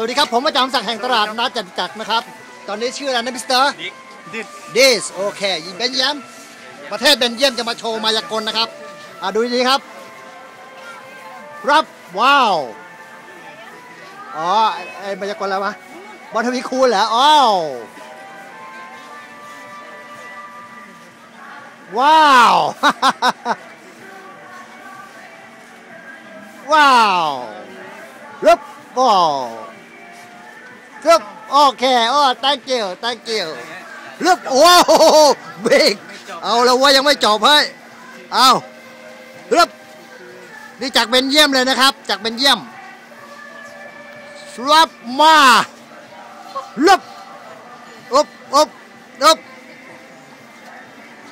วัสดีครับ ผมประจำศักดิ์แห่งตลาดนัดจตุจักรนะครับ ตอนนี้ชื่ออะไรนะมิสเตอร์ดิกดิดดิสโอเคยิงเบนเยียม ประเทศเบนเยียมจะมาโชว์มายากลนะครับอะดูดีๆครับ รับว้าว อ๋อไอ้ไอ้มายากลอะไรวะบอลทวีคูณเหรออ้าวว้าว ว้าวรึบว้าว รึบโอเคโอ้ thank you thank you ลึกโอ้โหเบกเอาแล้วว่ายังไม่จบเฮ้ย เอาลึกนี่จากเบนเยี่ยมเลยนะครับ จากเบนเยี่ยมรับมาลึกอึบอึบอึบ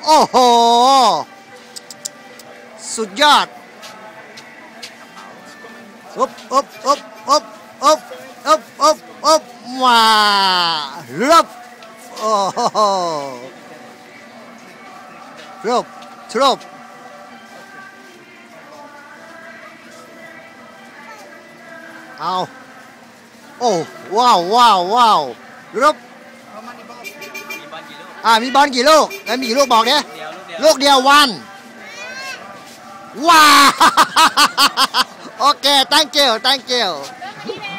โอ้โห สุดยอดอึบอึบอึบ มาลึกโอ้โหทรบทรบเอาโอ้ว้าวว้าวว้าวรบมีบอลกี่ลูกอ่ามีบอลกี่ลูกแล้วมีกี่ลูกบอกเนี่ยเดียวลูกเดียวลูกเดียววันว้าวโอเค thank you thank you